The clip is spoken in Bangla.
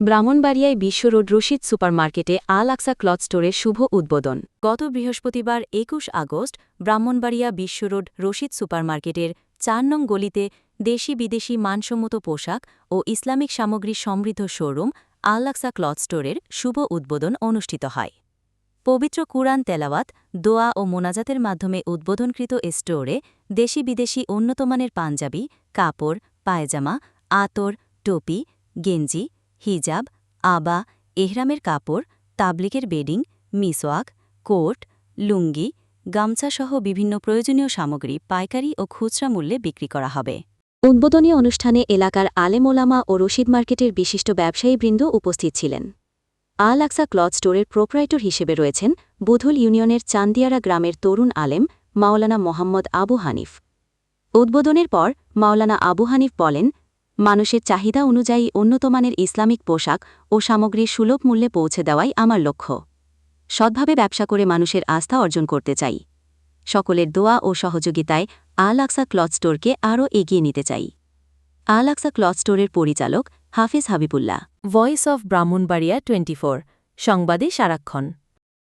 ব্রাহ্মণবাড়িয়ায় বিশ্ব রোড রশিদ সুপারমার্কেটে আল আকসা ক্লথ স্টোরের শুভ উদ্বোধন। গত বৃহস্পতিবার একুশ আগস্ট ব্রাহ্মণবাড়িয়া বিশ্ব রোড রশিদ সুপারমার্কেটের চার নং গলিতে দেশি বিদেশি মানসম্মত পোশাক ও ইসলামিক সামগ্রী সমৃদ্ধ শোরুম আল আকসা ক্লথ স্টোরের শুভ উদ্বোধন অনুষ্ঠিত হয়। পবিত্র কুরআন তেলাওয়াত, দোয়া ও মোনাজাতের মাধ্যমে উদ্বোধনকৃত এ স্টোরে দেশি বিদেশি উন্নতমানের পাঞ্জাবি, কাপড়, পায়জামা, আতর, টোপি, গেঞ্জি হিজাব, আবা, এহরামের কাপড় তাবলিকের বেডিং, মিসওয়াক, কোট, লুঙ্গি, গামছাসহ বিভিন্ন প্রয়োজনীয় সামগ্রী পাইকারি ও খুচরা মূল্যে বিক্রি করা হবে। উদ্বোধনী অনুষ্ঠানে এলাকার আলেমোলামা ও রশিদ মার্কেটের বিশিষ্ট ব্যবসায়ীবৃন্দ উপস্থিত ছিলেন। আল আকসা ক্লথ স্টোরের প্রোপ্রাইটর হিসেবে রয়েছেন বুধুল ইউনিয়নের চান্দিয়ারা গ্রামের তরুণ আলেম, মাওলানা মোহাম্মদ আবু হানিফ। উদ্বোধনের পর মাওলানা আবু হানিফ বলেন মানুষের চাহিদা অনুযায়ী উন্নতমানের ইসলামিক পোশাক ও সামগ্রী সুলভ মূল্যে পৌঁছে দেওয়াই আমার লক্ষ্য। সৎভাবে ব্যবসা করে মানুষের আস্থা অর্জন করতে চাই। সকলের দোয়া ও সহযোগিতায় আল আকসা ক্লথ স্টোরকে আরও এগিয়ে নিতে চাই। আল আকসা ক্লথ স্টোরের পরিচালক Hafiz Habibullah. Voice of Brahmanbaria twenty সংবাদে সারাক্ষণ।